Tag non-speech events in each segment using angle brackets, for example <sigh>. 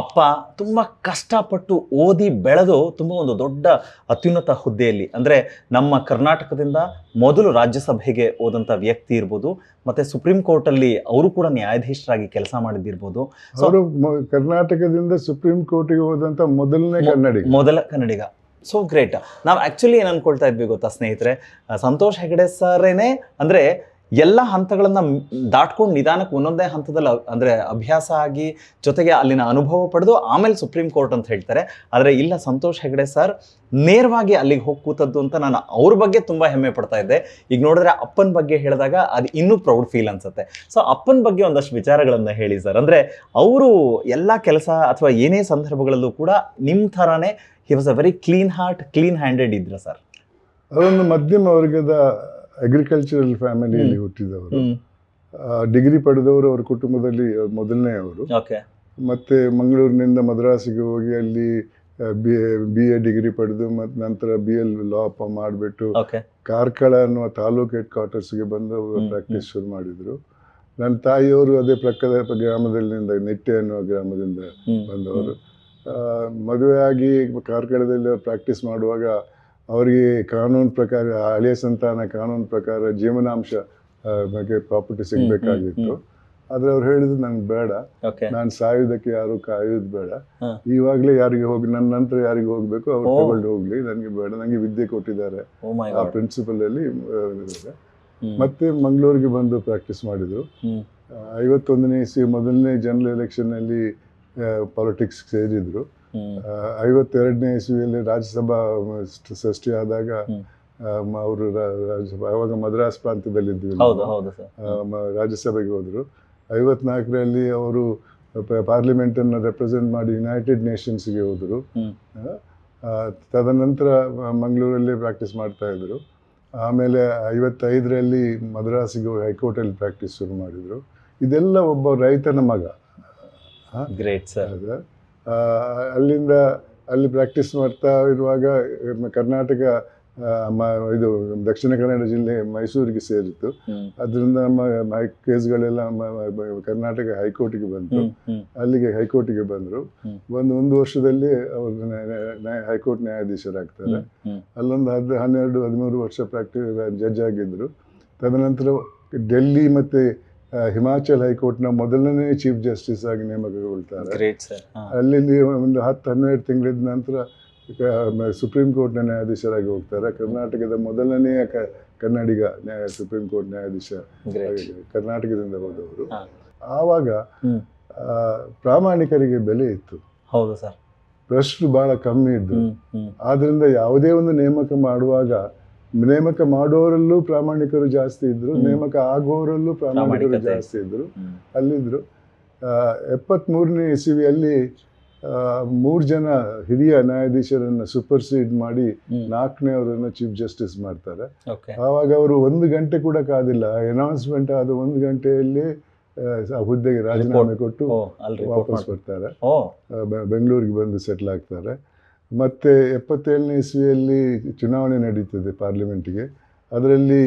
ಅಪ್ಪ ತುಂಬ ಕಷ್ಟಪಟ್ಟು ಓದಿ ಬೆಳೆದು ತುಂಬ ಒಂದು ದೊಡ್ಡ ಅತ್ಯುನ್ನತ ಹುದ್ದೆಯಲ್ಲಿ ಅಂದರೆ ನಮ್ಮ ಕರ್ನಾಟಕದಿಂದ ಮೊದಲು ರಾಜ್ಯಸಭೆಗೆ ಹೋದಂಥ ವ್ಯಕ್ತಿ ಇರ್ಬೋದು ಮತ್ತು ಸುಪ್ರೀಂ ಕೋರ್ಟಲ್ಲಿ ಅವರು ಕೂಡ ನ್ಯಾಯಾಧೀಶರಾಗಿ ಕೆಲಸ ಮಾಡಿದ್ದಿರ್ಬೋದು. ಅವರು ಕರ್ನಾಟಕದಿಂದ ಸುಪ್ರೀಂ ಕೋರ್ಟಿಗೆ ಹೋದಂಥ ಮೊದಲನೇ ಕನ್ನಡಿಗ. ಮೊದಲ ಕನ್ನಡಿಗ. ಸೊ ಗ್ರೇಟ್ ನಾವು ಆ್ಯಕ್ಚುಲಿ ಏನು ಅನ್ಕೊಳ್ತಾ ಇದ್ವಿ ಗೊತ್ತಾ ಸ್ನೇಹಿತರೆ? ಸಂತೋಷ್ ಹೆಗಡೆ ಸರೇನೆ ಅಂದರೆ ಎಲ್ಲ ಹಂತಗಳನ್ನು ದಾಟ್ಕೊಂಡು ನಿಧಾನಕ್ಕೆ ಒಂದೊಂದೇ ಹಂತದಲ್ಲಿ ಅಂದರೆ ಅಭ್ಯಾಸ ಆಗಿ ಜೊತೆಗೆ ಅಲ್ಲಿನ ಅನುಭವ ಪಡೆದು ಆಮೇಲೆ ಸುಪ್ರೀಂ ಕೋರ್ಟ್ ಅಂತ ಹೇಳ್ತಾರೆ. ಆದರೆ ಇಲ್ಲ ಸಂತೋಷ್ ಹೆಗಡೆ ಸರ್, ನೇರವಾಗಿ ಅಲ್ಲಿಗೆ ಹೋಗಿ ಕೂತದ್ದು ಅಂತ ನಾನು ಅವ್ರ ಬಗ್ಗೆ ತುಂಬ ಹೆಮ್ಮೆ ಪಡ್ತಾ ಇದ್ದೆ. ಈಗ ನೋಡಿದ್ರೆ ಅಪ್ಪನ ಬಗ್ಗೆ ಹೇಳಿದಾಗ ಅದು ಇನ್ನೂ ಪ್ರೌಡ್ ಫೀಲ್ ಅನ್ಸುತ್ತೆ. ಸೊ ಅಪ್ಪನ ಬಗ್ಗೆ ಒಂದಷ್ಟು ವಿಚಾರಗಳನ್ನು ಹೇಳಿ ಸರ್. ಅಂದರೆ ಅವರು ಎಲ್ಲ ಕೆಲಸ ಅಥವಾ ಏನೇ ಸಂದರ್ಭಗಳಲ್ಲೂ ಕೂಡ ನಿಮ್ಮ ಥರನೇ he was a very clean heart clean handed ಇದ್ರ ಸರ್. ಅದೊಂದು ಮಧ್ಯಮ ವರ್ಗದ ಅಗ್ರಿಕಲ್ಚರಲ್ ಫ್ಯಾಮಿಲಿಯಲ್ಲಿ ಹುಟ್ಟಿದವರು. ಡಿಗ್ರಿ ಪಡೆದವರು ಅವರ ಕುಟುಂಬದಲ್ಲಿ ಮೊದಲನೇ ಅವರು. ಓಕೆ. ಮತ್ತೆ ಮಂಗಳೂರಿನಿಂದ ಮದ್ರಾಸಿಗೆ ಹೋಗಿ ಅಲ್ಲಿ ಬಿ ಬಿ ಎ ಡಿಗ್ರಿ ಪಡೆದು ಮತ್ತು ನಂತರ ಬಿ ಎಲ್ ಲಾ ಮಾಡಿಬಿಟ್ಟು ಓಕೆ. ಕಾರ್ಕಳ ಅನ್ನುವ ತಾಲೂಕು ಹೆಡ್ ಕ್ವಾರ್ಟರ್ಸ್ಗೆ ಬಂದು ಅವರು ಪ್ರಾಕ್ಟೀಸ್ ಶುರು ಮಾಡಿದರು. ನನ್ನ ತಾಯಿಯವರು ಅದೇ ಪಕ್ಕದ ಗ್ರಾಮದಲ್ಲಿಂದ ನೆಟ್ಟೆ ಅನ್ನುವ ಗ್ರಾಮದಿಂದ ಬಂದವರು. ಮದುವೆ ಮದುವೆಯಾಗಿ ಕಾರ್ಕಳದಲ್ಲಿ ಪ್ರಾಕ್ಟೀಸ್ ಮಾಡುವಾಗ ಅವರಿಗೆ ಕಾನೂನು ಪ್ರಕಾರ ಹಳೆಯ ಸಂತಾನ ಕಾನೂನು ಪ್ರಕಾರ ಜೀವನಾಂಶ ಬಗ್ಗೆ ಪ್ರಾಪರ್ಟಿ ಸಿಗಬೇಕಾಗಿತ್ತು. ಆದ್ರೆ ಅವ್ರು ಹೇಳಿದ್ರು ನಂಗೆ ಬೇಡ. ನಾನು ಸಾಯೋದಕ್ಕೆ ಯಾರು ಕಾಯೋದು ಬೇಡ. ಇವಾಗ್ಲೇ ಯಾರಿಗೆ ಹೋಗಿ ನನ್ನ ನಂತರ ಯಾರಿಗೆ ಹೋಗ್ಬೇಕು ಅವ್ರು. ತಗೊಂಡು ಹೋಗ್ಲಿ ನನಗೆ ಬೇಡ. ನನಗೆ ವಿದ್ಯೆ ಕೊಟ್ಟಿದ್ದಾರೆ ಆ ಪ್ರಿನ್ಸಿಪಲ್ ಅಲ್ಲಿ ಮತ್ತೆ ಮಂಗಳೂರಿಗೆ ಬಂದು ಪ್ರಾಕ್ಟೀಸ್ ಮಾಡಿದ್ರು. ಐವತ್ತೊಂದನೇ ಸಿ ಮೊದಲನೇ ಜನರಲ್ ಎಲೆಕ್ಷನ್ ಅಲ್ಲಿ ಪಾಲಿಟಿಕ್ಸ್ ಸೇರಿದ್ರು. ಐವತ್ತೆರಡನೇ ಇಸ್ವಿಯಲ್ಲಿ ರಾಜ್ಯಸಭಾ ಸೃಷ್ಟಿಯಾದಾಗ ಸೃಷ್ಟಿ ಅವರು ರಾಜ್ಯಸಭಾ ಅವಾಗ ಮದ್ರಾಸ್ ಪ್ರಾಂತ್ಯದಲ್ಲಿ ಇದ್ವಿ ರಾಜ್ಯಸಭೆಗೆ ಹೋದರು. ಐವತ್ನಾಲ್ಕರಲ್ಲಿ ಅವರು ಪಾರ್ಲಿಮೆಂಟನ್ನು ರೆಪ್ರೆಸೆಂಟ್ ಮಾಡಿ ಯುನೈಟೆಡ್ ನೇಷನ್ಸ್ಗೆ ಹೋದರು. ತದನಂತರ ಮಂಗಳೂರಲ್ಲಿ ಪ್ರಾಕ್ಟೀಸ್ ಮಾಡ್ತಾ ಇದ್ರು. ಆಮೇಲೆ ಐವತ್ತೈದರಲ್ಲಿ ಮದ್ರಾಸಿಗೆ ಹೈಕೋರ್ಟಲ್ಲಿ ಪ್ರಾಕ್ಟೀಸ್ ಶುರು ಮಾಡಿದರು. ಇದೆಲ್ಲ ಒಬ್ಬ ರೈತನ ಮಗ. ಗ್ರೇಟ್ ಸರ್ ಅಲ್ಲಿಂದ ಅಲ್ಲಿ ಪ್ರಾಕ್ಟೀಸ್ ಮಾಡ್ತಾ ಇರುವಾಗ ಕರ್ನಾಟಕ ಇದು ದಕ್ಷಿಣ ಕನ್ನಡ ಜಿಲ್ಲೆ ಮೈಸೂರಿಗೆ ಸೇರಿತ್ತು. ಅದರಿಂದ ನಮ್ಮ ಕೇಸ್ಗಳೆಲ್ಲ ಕರ್ನಾಟಕ ಹೈಕೋರ್ಟಿಗೆ ಬಂತು. ಅಲ್ಲಿಗೆ ಹೈಕೋರ್ಟಿಗೆ ಬಂದರು. ಒಂದು ಒಂದು ವರ್ಷದಲ್ಲಿ ಅವರು ಹೈಕೋರ್ಟ್ ನ್ಯಾಯಾಧೀಶರಾಗ್ತಾರೆ. ಅಲ್ಲೊಂದು ಹದ್ ಹನ್ನೆರಡು ಹದಿಮೂರು ವರ್ಷ ಪ್ರಾಕ್ಟಿ ಜಡ್ಜ್ ಆಗಿದ್ದರು ತದನಂತರ ಡೆಲ್ಲಿ ಮತ್ತು ಹಿಮಾಚಲ್ ಹೈಕೋರ್ಟ್ನ ಮೊದಲನೇ ಚೀಫ್ ಜಸ್ಟಿಸ್ ಆಗಿ ನೇಮಕಗೊಳ್ತಾರೆ. ಅಲ್ಲಿ ಒಂದು ಹತ್ತು ಹನ್ನೆರಡು ತಿಂಗಳಿದ ನಂತರ ಸುಪ್ರೀಂ ಕೋರ್ಟ್ನ ನ್ಯಾಯಾಧೀಶರಾಗಿ ಹೋಗ್ತಾರೆ. ಕರ್ನಾಟಕದ ಮೊದಲನೆಯ ಕನ್ನಡಿಗ ನ್ಯಾಯ ಸುಪ್ರೀಂ ಕೋರ್ಟ್ ನ್ಯಾಯಾಧೀಶ ಕರ್ನಾಟಕದಿಂದ ಹೋದವರು. ಆವಾಗ ಪ್ರಾಮಾಣಿಕರಿಗೆ ಬೆಲೆ ಇತ್ತು. ಹೌದು ಸರ್ ಪ್ರಶ್ನೆ ಬಹಳ ಕಮ್ಮಿ ಇದ್ದು. ಆದ್ರಿಂದ ಯಾವುದೇ ಒಂದು ನೇಮಕ ಮಾಡುವಾಗ ನೇಮಕ ಮಾಡೋರಲ್ಲೂ ಪ್ರಾಮಾಣಿಕರು ಜಾಸ್ತಿ ಇದ್ರು ನೇಮಕ ಆಗೋರಲ್ಲೂ ಪ್ರಾಮಾಣಿಕರು ಜಾಸ್ತಿ ಇದ್ರು ಅಲ್ಲಿದ್ರು. ಎಪ್ಪತ್ತ್ಮೂರನೇ ಇಸವಿಯಲ್ಲಿ ಮೂರು ಜನ ಹಿರಿಯ ನ್ಯಾಯಾಧೀಶರನ್ನು ಸೂಪರ್ಸೀಡ್ ಮಾಡಿ ನಾಲ್ಕನೇ ಅವರನ್ನು ಚೀಫ್ ಜಸ್ಟಿಸ್ ಮಾಡ್ತಾರೆ. ಆವಾಗ ಅವರು ಒಂದು ಗಂಟೆ ಕೂಡ ಕಾದಿಲ್ಲ. ಅನೌನ್ಸ್ಮೆಂಟ್ ಆದ ಒಂದು ಗಂಟೆಯಲ್ಲಿ ಹುದ್ದೆಗೆ ರಾಜೀನಾಮೆ ಕೊಟ್ಟು ವಾಪಸ್ ಬರ್ತಾರೆ. ಬೆಂಗಳೂರಿಗೆ ಬಂದು ಸೆಟ್ಲ್ ಆಗ್ತಾರೆ. ಮತ್ತು ಎಪ್ಪತ್ತೇಳನೇ ಇಸ್ವಿಯಲ್ಲಿ ಚುನಾವಣೆ ನಡೀತದೆ ಪಾರ್ಲಿಮೆಂಟಿಗೆ. ಅದರಲ್ಲಿ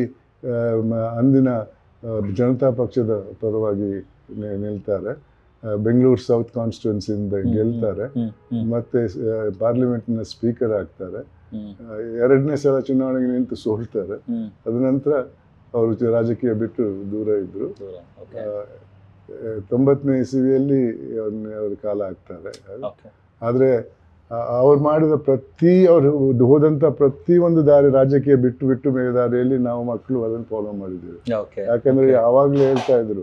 ಅಂದಿನ ಜನತಾ ಪಕ್ಷದ ಪರವಾಗಿ ನಿಲ್ತಾರೆ. ಬೆಂಗಳೂರು ಸೌತ್ ಕಾನ್ಸ್ಟಿಟ್ಯೂನ್ಸಿಯಿಂದ ಗೆಲ್ತಾರೆ. ಮತ್ತೆ ಪಾರ್ಲಿಮೆಂಟ್ನ ಸ್ಪೀಕರ್ ಆಗ್ತಾರೆ. ಎರಡನೇ ಸಲ ಚುನಾವಣೆಗೆ ನಿಂತು ಸೋಲ್ತಾರೆ. ಅದ ನಂತರ ಅವರು ರಾಜಕೀಯ ಬಿಟ್ಟು ದೂರ ಇದ್ದರು ತೊಂಬತ್ತನೇ ಇಸವಿಯಲ್ಲಿ ಅವ್ರನ್ನ ಅವ್ರ ಕಾಲ ಆಗ್ತಾರೆ. ಆದರೆ ಅವ್ರು ಮಾಡಿದ ಪ್ರತಿ ಅವರು ಹೋದಂಥ ಪ್ರತಿ ಒಂದು ದಾರಿ ರಾಜಕೀಯ ಬಿಟ್ಟು ಬಿಟ್ಟು ಬೇರೆ ದಾರಿಯಲ್ಲಿ ನಾವು ಮಕ್ಕಳು ಅದನ್ನು ಫಾಲೋ ಮಾಡಿದ್ದೇವೆ. ಯಾಕಂದರೆ ಯಾವಾಗಲೂ ಹೇಳ್ತಾ ಇದ್ರು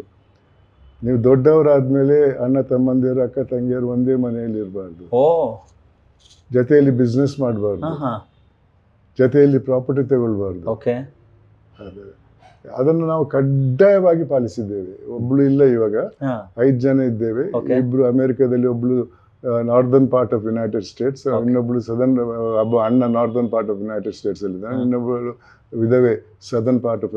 ನೀವು ದೊಡ್ಡವರಾದ್ಮೇಲೆ ಅಣ್ಣ ತಮ್ಮಂದಿರು ಅಕ್ಕ ತಂಗಿಯರು ಒಂದೇ ಮನೆಯಲ್ಲಿ ಇರಬಾರ್ದು. ಜೊತೆಯಲ್ಲಿ ಬಿಸ್ನೆಸ್ ಮಾಡಬಾರ್ದು. ಜೊತೆಯಲ್ಲಿ ಪ್ರಾಪರ್ಟಿ ತಗೊಳ್ಬಾರ್ದು. ಅದನ್ನು ನಾವು ಕಡ್ಡಾಯವಾಗಿ ಪಾಲಿಸಿದ್ದೇವೆ. ಒಬ್ಳು ಇಲ್ಲ ಇವಾಗ. ಐದು ಜನ ಇದ್ದೇವೆ. ಇಬ್ರು ಅಮೆರಿಕದಲ್ಲಿ ಒಬ್ಳು northern part of United States. ಇನ್ನೊಬ್ಳು southern ಒಬ್ಬ ಅಣ್ಣ northern part of United States ಅಲ್ಲಿ ಇದ್ದಾನೆ ಹ್ಮ್. ಇನ್ನೊಬ್ಬಳು ವಿಧವೆ ಸದರ್ನ್ ಪಾರ್ಟ್ ಆಫ್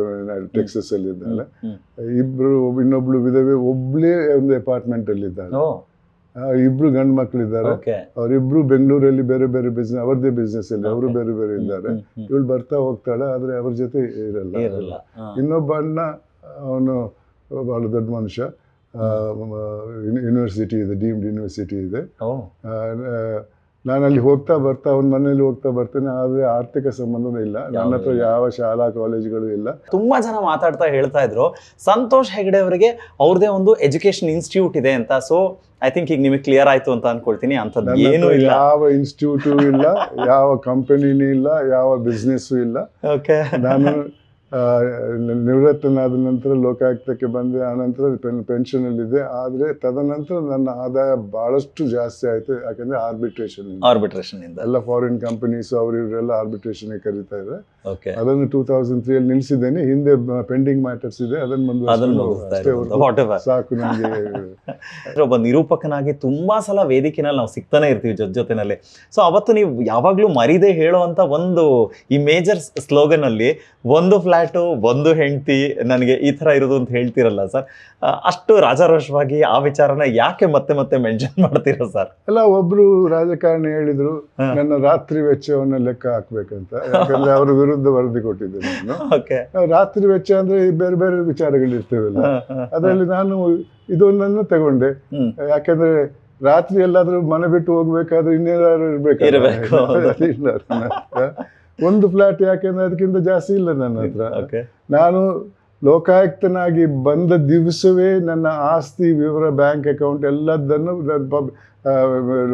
ಟೆಕ್ಸಸ್ ಅಲ್ಲಿ ಇದ್ದಾಳೆ ಹ್ಮ್ ಇಬ್ರು ಇನ್ನೊಬ್ಳು ವಿಧವೆ ಒಬ್ಳೇ ಒಂದು ಅಪಾರ್ಟ್ಮೆಂಟ್ ಅಲ್ಲಿ ಇದ್ದಾಳೆ ಇಬ್ರು ಗಂಡು ಮಕ್ಕಳಿದ್ದಾರೆ ಅವರಿಬ್ರು ಬೆಂಗಳೂರಲ್ಲಿ ಬೇರೆ ಬೇರೆ ಬಿಸ್ನೆಸ್ ಅವ್ರದೇ ಬಿಸ್ನೆಸ್ ಅಲ್ಲಿ ಅವರು ಬೇರೆ ಬೇರೆ ಇದ್ದಾರೆ. ಇವಳು ಬರ್ತಾ ಹೋಗ್ತಾಳೆ ಆದ್ರೆ ಅವ್ರ ಜೊತೆ ಇರಲ್ಲ. ಇನ್ನೊಬ್ಬ ಅಣ್ಣ ಅವನು ಬಹಳ ದೊಡ್ಡ ಮನುಷ್ಯ. ಯೂನಿವರ್ಸಿಟಿ ಇದೆ ಡೀಮ್ಡ್ ಯೂನಿವರ್ಸಿಟಿ ಇದೆ. ನಾನು ಅಲ್ಲಿ ಹೋಗ್ತಾ ಬರ್ತಾ ಅವ್ನ ಮನೇಲಿ ಹೋಗ್ತಾ ಬರ್ತೇನೆ ಆದರೆ ಆರ್ಥಿಕ ಸಂಬಂಧವೂ ಇಲ್ಲ. ನನ್ನ ಹತ್ರ ಯಾವ ಶಾಲಾ ಕಾಲೇಜುಗಳು ಇಲ್ಲ. ತುಂಬಾ ಜನ ಮಾತಾಡ್ತಾ ಹೇಳ್ತಾ ಇದ್ರು ಸಂತೋಷ್ ಹೆಗಡೆ ಅವರಿಗೆ ಅವ್ರದೇ ಒಂದು ಎಜುಕೇಶನ್ ಇನ್ಸ್ಟಿಟ್ಯೂಟ್ ಇದೆ ಅಂತ ಸೊ ಐ ಥಿಂಕ್ ಈಗ ನಿಮಗೆ ಕ್ಲಿಯರ್ ಆಯ್ತು ಅಂತ ಅನ್ಕೊಳ್ತೀನಿ ಅಂಥದ್ದು ಏನು ಇಲ್ಲ. ಯಾವ ಇನ್ಸ್ಟಿಟ್ಯೂಟು ಇಲ್ಲ ಯಾವ ಕಂಪನಿನೂ ಇಲ್ಲ ಯಾವ ಬಿಸ್ನೆಸ್ಸು ಇಲ್ಲ. ಓಕೆ ನಾನು ನಿವೃತ್ತನಾದ ನಂತರ ಲೋಕಾಯುಕ್ತಕ್ಕೆ ಬಂದೆ. ಆನಂತರ ಪೆನ್ ಪೆನ್ಷನಲ್ಲಿದೆ ಆದರೆ ತದನಂತರ ನನ್ನ ಆದಾಯ ಭಾಳಷ್ಟು ಜಾಸ್ತಿ ಆಯಿತು. ಯಾಕಂದರೆ ಆರ್ಬಿಟ್ರೇಷನ್ ಆರ್ಬಿಟ್ರೇಷನ್ ಇಂದ. ಎಲ್ಲ ಫಾರಿನ್ ಕಂಪನೀಸು ಅವರು ಇವರೆಲ್ಲ ಆರ್ಬಿಟ್ರೇಷನ್ಗೆ ಕರೀತಾ ಇದ್ದಾರೆ ಅದನ್ನು ಟೂ ತೌಸಂಡ್ ತ್ರೀಯಲ್ಲಿ ನಿಲ್ಲಿಸಿದ್ದೇನೆ ಹಿಂದೆ ಪೆಂಡಿಂಗ್ ಮ್ಯಾಟರ್ಸ್ ಇದೆ. ಅದನ್ನು Whatever. ಸಾಕು ನನಗೆ <laughs> ಒಬ್ಬ ನಿರೂಪಕನಾಗಿ ತುಂಬಾ ಸಲ ವೇದಿಕೆನಲ್ಲಿ ನಾವು ಸಿಗ್ತಾನೆ ಇರ್ತೀವಿ ಜೊತೆ ಜೊತೆನಲ್ಲಿ. ಸೊ ಅವತ್ತು ನೀವು ಯಾವಾಗಲೂ ಮರಿದೇ ಹೇಳುವಂತ ಒಂದು ಈ ಮೇಜರ್ ಸ್ಲೋಗನ್ ಅಲ್ಲಿ ಒಂದು ಫ್ಲಾಟು ಒಂದು ಹೆಂಡತಿ ನನಗೆ ಈ ತರ ಇರೋದು ಅಂತ ಹೇಳ್ತಿರಲ್ಲ ಸರ್. ಅಷ್ಟು ರಾಜಾರೋಷವಾಗಿ ಆ ವಿಚಾರನ ಯಾಕೆ ಮತ್ತೆ ಮತ್ತೆ ಮೆನ್ಷನ್ ಮಾಡ್ತೀರಾ ಸರ್? ಅಲ್ಲ ಒಬ್ರು ರಾಜಕಾರಣಿ ಹೇಳಿದ್ರು ನನ್ನ ರಾತ್ರಿ ವೆಚ್ಚವನ್ನು ಲೆಕ್ಕ ಹಾಕ್ಬೇಕಂತ. ಯಾಕಂದ್ರೆ ಅವ್ರ ವಿರುದ್ಧ ವರದಿ ಕೊಟ್ಟಿದ್ದೆ ನಾನು. ರಾತ್ರಿ ವೆಚ್ಚ ಅಂದ್ರೆ ಬೇರೆ ಬೇರೆ ವಿಚಾರಗಳಿರ್ತೇವಲ್ಲ. ಅದರಲ್ಲಿ ನಾನು ಇದೊಂದನ್ನು ತಗೊಂಡೆ. ಯಾಕಂದ್ರೆ ರಾತ್ರಿ ಎಲ್ಲಾದ್ರೂ ಮನೆ ಬಿಟ್ಟು ಹೋಗ್ಬೇಕಾದ್ರೆ ಇನ್ನೇನಾದ್ರು ಇರ್ಬೇಕು. <laughs> <laughs> ಒಂದು ಫ್ಲಾಟ್ ಯಾಕೆಂದ್ರೆ ಅದಕ್ಕಿಂತ ಜಾಸ್ತಿ ಇಲ್ಲ ನನ್ನ ಹತ್ರ. ನಾನು ಲೋಕಾಯುಕ್ತನಾಗಿ ಬಂದ ದಿವಸವೇ ನನ್ನ ಆಸ್ತಿ ವಿವರ ಬ್ಯಾಂಕ್ ಅಕೌಂಟ್ ಎಲ್ಲದನ್ನು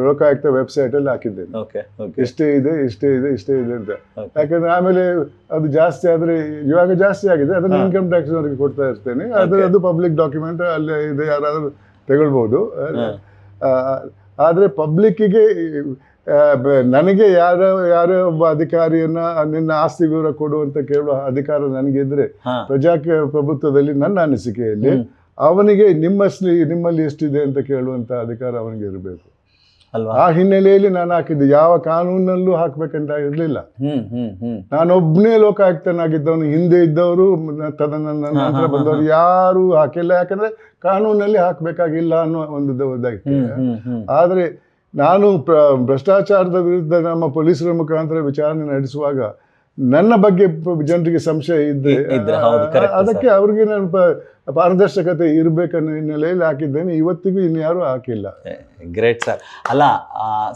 ಲೋಕಾಯುಕ್ತ ವೆಬ್ಸೈಟಲ್ಲಿ ಹಾಕಿದ್ದೇನೆ. ಇಷ್ಟೇ ಇದೆ ಇಷ್ಟೇ ಇದೆ ಇಷ್ಟೇ ಇದೆ ಅಂತ. ಯಾಕಂದ್ರೆ ಆಮೇಲೆ ಅದು ಜಾಸ್ತಿ ಆದ್ರೆ ಇವಾಗ ಜಾಸ್ತಿ ಆಗಿದೆ. ಅದನ್ನ ಇನ್ಕಮ್ ಟ್ಯಾಕ್ಸ್ ಅವರಿಗೆ ಕೊಡ್ತಾ ಇರ್ತೇನೆ. ಅದು ಅದು ಪಬ್ಲಿಕ್ ಡಾಕ್ಯುಮೆಂಟ್ ಅಲ್ಲೇ ಇದೆ ಯಾರಾದರೂ ತಗೊಳ್ಬೋದು. ಆದ್ರೆ ಪಬ್ಲಿಕ್ಕಿಗೆ ನನಗೆ ಯಾರ ಯಾರೋ ಒಬ್ಬ ಅಧಿಕಾರಿಯನ್ನ ನಿನ್ನ ಆಸ್ತಿ ವಿವರ ಕೊಡು ಅಂತ ಕೇಳುವ ಅಧಿಕಾರ ನನಗಿದ್ರೆ ಪ್ರಜಾ ಪ್ರಭುತ್ವದಲ್ಲಿ ನನ್ನ ಅನಿಸಿಕೆಯಲ್ಲಿ. ಅವನಿಗೆ ನಿಮ್ಮಲ್ಲಿ ನಿಮ್ಮಲ್ಲಿ ಎಷ್ಟಿದೆ ಅಂತ ಕೇಳುವಂತ ಅಧಿಕಾರ ಅವನಿಗೆ ಇರಬೇಕು. ಅಲ್ವಾ? ಆ ಹಿನ್ನೆಲೆಯಲ್ಲಿ ನಾನು ಹಾಕಿದ್ದೆ ಯಾವ ಕಾನೂನಲ್ಲೂ ಹಾಕ್ಬೇಕಂತ ಇರಲಿಲ್ಲ. ನಾನೊಬ್ಬನೇ ಲೋಕಾಯುಕ್ತನಾಗಿದ್ದವನು ಹಿಂದೆ ಇದ್ದವರು ತದನ ನನ್ನ ನಂತರ ಬಂದವರು ಯಾರು ಹಾಕಿಲ್ಲ. ಯಾಕಂದ್ರೆ ಕಾನೂನಲ್ಲಿ ಹಾಕ್ಬೇಕಾಗಿಲ್ಲ ಅನ್ನೋ ಒಂದು ಇದಾಗಿತ್ತು ಆದರೆ ನಾನು ಪ್ರ ಭ್ರಷ್ಟಾಚಾರದ ವಿರುದ್ಧ ನಮ್ಮ ಪೊಲೀಸರ ಮುಖಾಂತರ ವಿಚಾರಣೆ ನಡೆಸುವಾಗ ನನ್ನ ಬಗ್ಗೆ ಜನರಿಗೆ ಸಂಶಯ ಇದ್ದೆ ಅದಕ್ಕೆ ಅವರಿಗೆ ನಾನು ಪಾರದರ್ಶಕತೆ ಇರಬೇಕನ್ನೋ ಹಿನ್ನೆಲೆಯಲ್ಲಿ ಹಾಕಿದ್ದೇನೆ. ಇವತ್ತಿಗೂ ಇನ್ಯಾರೂ ಹಾಕಿಲ್ಲ. ಗ್ರೇಟ್ ಸರ್ ಅಲ್ಲ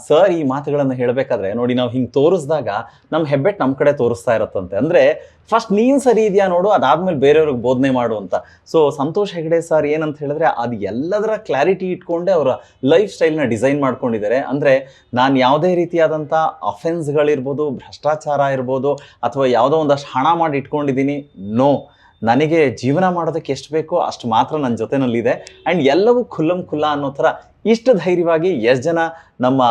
ಸರ್ ಈ ಮಾತುಗಳನ್ನು ಹೇಳಬೇಕಾದ್ರೆ ನೋಡಿ ನಾವು ಹಿಂಗೆ ತೋರಿಸಿದಾಗ ನಮ್ಮ ಹೆಬ್ಬೆಟ್ ನಮ್ಮ ಕಡೆ ತೋರಿಸ್ತಾ ಇರತ್ತಂತೆ. ಅಂದರೆ ಫಸ್ಟ್ ನೀನು ಸರಿ ಇದೆಯಾ ನೋಡು, ಅದಾದಮೇಲೆ ಬೇರೆಯವ್ರಿಗೆ ಬೋಧನೆ ಮಾಡು ಅಂತ. ಸೊ ಸಂತೋಷ್ ಹೆಗಡೆ ಸರ್ ಏನಂತ ಹೇಳಿದ್ರೆ ಅದು ಎಲ್ಲದರ ಕ್ಲಾರಿಟಿ ಇಟ್ಕೊಂಡೆ ಅವರ ಲೈಫ್ ಸ್ಟೈಲ್ನ ಡಿಸೈನ್ ಮಾಡ್ಕೊಂಡಿದ್ದಾರೆ. ಅಂದರೆ ನಾನು ಯಾವುದೇ ರೀತಿಯಾದಂಥ ಅಫೆನ್ಸ್ಗಳಿರ್ಬೋದು ಭ್ರಷ್ಟಾಚಾರ ಇರ್ಬೋದು, ಅಥವಾ ಯಾವುದೋ ಒಂದಷ್ಟು ಹಣ ಮಾಡಿ ಇಟ್ಕೊಂಡಿದ್ದೀನಿ ನೋ ನನಗೆ ಜೀವನ ಮಾಡೋದಕ್ಕೆ ಎಷ್ಟು ಬೇಕೋ ಅಷ್ಟು ಮಾತ್ರ ನನ್ನ ಜೊತೆನಲ್ಲಿದೆ. ಆ್ಯಂಡ್ ಎಲ್ಲವೂ ಖುಲ್ಲಂ ಖುಲ್ಲ ಅನ್ನೋ ಥರ ಇಷ್ಟು ಧೈರ್ಯವಾಗಿ ಎಷ್ಟು ಜನ ನಮ್ಮ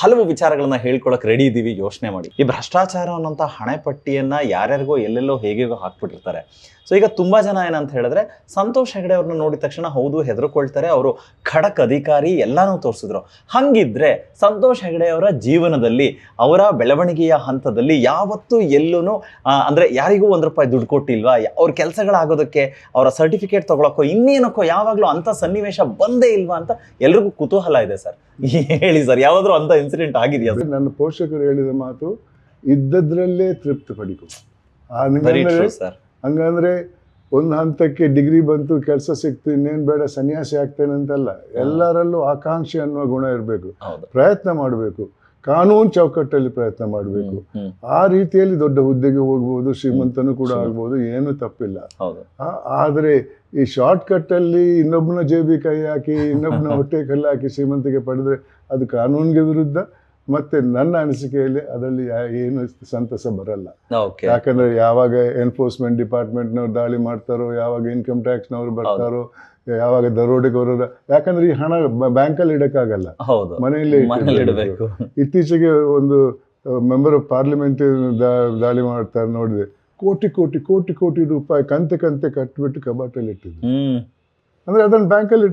ಹಲವು ವಿಚಾರಗಳನ್ನ ಹೇಳ್ಕೊಳಕ್ ರೆಡಿ ಇದ್ದೀವಿ ಯೋಚನೆ ಮಾಡಿ. ಈ ಭ್ರಷ್ಟಾಚಾರ ಅನ್ನೋಂಥ ಹಣೆ ಪಟ್ಟಿಯನ್ನ ಯಾರ್ಯಾರಿಗೋ ಎಲ್ಲೆಲ್ಲೋ ಹೇಗೆಗೋ ಹಾಕ್ಬಿಟ್ಟಿರ್ತಾರೆ. ಸೊ ಈಗ ತುಂಬಾ ಜನ ಏನಂತ ಹೇಳಿದ್ರೆ ಸಂತೋಷ್ ಹೆಗಡೆ ಅವ್ರನ್ನ ನೋಡಿದ ತಕ್ಷಣ ಹೌದು ಹೆದರ್ಕೊಳ್ತಾರೆ. ಅವರು ಖಡಕ್ ಅಧಿಕಾರಿ ಎಲ್ಲಾನು ತೋರಿಸಿದ್ರು. ಹಂಗಿದ್ರೆ ಸಂತೋಷ್ ಹೆಗಡೆ ಅವರ ಜೀವನದಲ್ಲಿ ಅವರ ಬೆಳವಣಿಗೆಯ ಹಂತದಲ್ಲಿ ಯಾವತ್ತೂ ಎಲ್ಲೂ ಅಂದ್ರೆ ಯಾರಿಗೂ ಒಂದು ರೂಪಾಯಿ ದುಡ್ಡು ಕೊಟ್ಟಿಲ್ವಾ? ಅವ್ರ ಕೆಲಸಗಳಾಗೋದಕ್ಕೆ ಅವರ ಸರ್ಟಿಫಿಕೇಟ್ ತಗೊಳಕ್ಕೋ ಇನ್ನೇನಕ್ಕೋ ಯಾವಾಗಲೂ ಅಂಥ ಸನ್ನಿವೇಶ ಬಂದೇ ಇಲ್ವಾ ಅಂತ ಎಲ್ರಿಗೂ ಕುತೂಹಲ ಇದೆ ಸರ್. ಹೇಳಿ ಸರ್ ಯಾವಾದರೂ ಅಂತ ಇನ್ಸಿಡೆಂಟ್ ಆಗಿದೆಯಾ ಸರ್? ನನ್ನ ಪೋಷಕರು ಹೇಳಿದ ಮಾತು ಇದ್ದದ್ರಲ್ಲೇ ತೃಪ್ತಿ ಪಡಿಕೊ ಸರ್ ಹಂಗಂದ್ರೆ ಒಂದು ಹಂತಕ್ಕೆ ಡಿಗ್ರಿ ಬಂತು ಕೆಲಸ ಸಿಕ್ತು ಇನ್ನೇನು ಬೇಡ ಸನ್ಯಾಸಿ ಆಗ್ತೇನೆ ಅಂತಲ್ಲ. ಎಲ್ಲರಲ್ಲೂ ಆಕಾಂಕ್ಷೆ ಅನ್ನುವ ಗುಣ ಇರಬೇಕು. ಪ್ರಯತ್ನ ಮಾಡಬೇಕು. ಕಾನೂನು ಚೌಕಟ್ಟಲ್ಲಿ ಪ್ರಯತ್ನ ಮಾಡಬೇಕು. ಆ ರೀತಿಯಲ್ಲಿ ದೊಡ್ಡ ಹುದ್ದೆಗೆ ಹೋಗ್ಬೋದು ಶ್ರೀಮಂತನು ಕೂಡ. ಆಗ್ಬೋದು ಏನು ತಪ್ಪಿಲ್ಲ. ಆದರೆ ಈ ಶಾರ್ಟ್ ಕಟ್ಟಲ್ಲಿ ಇನ್ನೊಬ್ಬನ ಜೇಬಿ ಕೈ ಹಾಕಿ ಇನ್ನೊಬ್ಬನ ಹೊಟ್ಟೆ ಕಲ್ಲು ಹಾಕಿ ಶ್ರೀಮಂತಿಗೆ ಪಡೆದ್ರೆ ಅದು ಕಾನೂನಿಗೆ ವಿರುದ್ಧ ಮತ್ತೆ ನನ್ನ ಅನಿಸಿಕೆಯಲ್ಲಿ ಅದರಲ್ಲಿ ಏನು ಸಂತಸ ಬರಲ್ಲ. ಯಾಕಂದ್ರೆ ಯಾವಾಗ ಎನ್ಫೋರ್ಸ್ಮೆಂಟ್ ಡಿಪಾರ್ಟ್ಮೆಂಟ್ನವ್ರು ದಾಳಿ ಮಾಡ್ತಾರೋ ಯಾವಾಗ ಇನ್ಕಮ್ ಟ್ಯಾಕ್ಸ್ನವ್ರು ಬರ್ತಾರೋ ಯಾವಾಗ ದರೋಡೆಗೋರರ ಯಾಕಂದ್ರೆ ಈ ಹಣ ಬ್ಯಾಂಕಲ್ಲಿ ಇಡಕ್ಕಾಗಲ್ಲ. ಮನೆಯಲ್ಲಿ ಇತ್ತೀಚೆಗೆ ಒಂದು ಮೆಂಬರ್ ಆಫ್ ಪಾರ್ಲಿಮೆಂಟ್ ದಾಳಿ ಮಾಡ್ತಾರೆ ನೋಡಿದೆ. ಕೋಟಿ ಕೋಟಿ ಕೋಟಿ ಕೋಟಿ ರೂಪಾಯಿ ಕಂತೆ ಕಂತೆ ಕಟ್ಬಿಟ್ಟು ಕಬಾಟಲ್ಲಿ ಇಟ್ಟಿದ್ರು ಅಂದ್ರೆ ಅದನ್ನ ಬ್ಯಾಂಕಲ್ಲಿ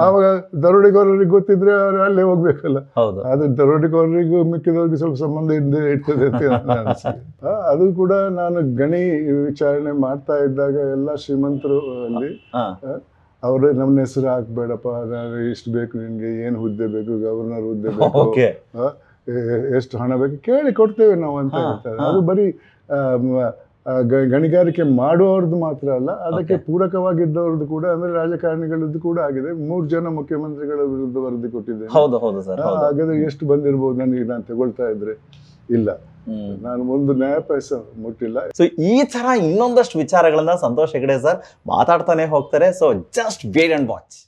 ಆವಾಗ ದರೋಡೆಗೋರರಿಗೆ ಗೊತ್ತಿದ್ರೆ ಅವ್ರು ಅಲ್ಲೇ ಹೋಗ್ಬೇಕಲ್ಲ. ಆದ್ರೆ ದರೋಡೆಗೋರರಿಗೂ ಮಿಕ್ಕಿದವ್ರಿಗೆ ಸ್ವಲ್ಪ ಸಂಬಂಧ ಇದ್ದೇ ಇರ್ತದೆ ಅಂತ <laughs> ಅದು ಕೂಡ ನಾನು ಗಣಿ ವಿಚಾರಣೆ ಮಾಡ್ತಾ ಇದ್ದಾಗ ಎಲ್ಲ ಶ್ರೀಮಂತರು ಅಲ್ಲಿ ಅವ್ರೆ ನಮ್ಮ ಹೆಸರು ಹಾಕ್ಬೇಡಪ್ಪ ಎಷ್ಟು ಇಷ್ಟು ಬೇಕು ನಿನ್ಗೆ ಏನು ಹುದ್ದೆ ಬೇಕು ಗವರ್ನರ್ ಹುದ್ದೆ ಬೇಕು ಎಷ್ಟು ಹಣ ಬೇಕು ಕೇಳಿ ಕೊಡ್ತೇವೆ ನಾವು ಅಂತ ಹೇಳ್ತಾರೆ. ಅದು ಬರೀ ಗಣಿಗಾರಿಕೆ ಮಾಡುವವ್ರದ್ದು ಮಾತ್ರ ಅಲ್ಲ ಅದಕ್ಕೆ. ಪೂರಕವಾಗಿದ್ದವ್ರದ್ದು ಕೂಡ ಅಂದ್ರೆ ರಾಜಕಾರಣಿಗಳದ್ದು ಕೂಡ ಆಗಿದೆ. ಮೂರು ಜನ ಮುಖ್ಯಮಂತ್ರಿಗಳ ವಿರುದ್ಧ ವರದಿ ಕೊಟ್ಟಿದ್ದೆ ಹೌದು ಹೌದು ಸರ್ ಹಾಗಾದ್ರೆ ಎಷ್ಟು ಬಂದಿರಬಹುದು ನನಗೆ ನಾನು ತಗೊಳ್ತಾ ಇದ್ರೆ? ಇಲ್ಲ. ನಾನು ಒಂದು ನ್ಯಾಯ ಪೈಸ ಮುಟ್ಟಿಲ್ಲ. ಸೊ ಈ ತರ ಇನ್ನೊಂದಷ್ಟು ವಿಚಾರಗಳನ್ನ ಸಂತೋಷ ಹೆಗಡೆ ಸರ್ ಮಾತಾಡ್ತಾನೆ ಹೋಗ್ತಾರೆ. So just wait and watch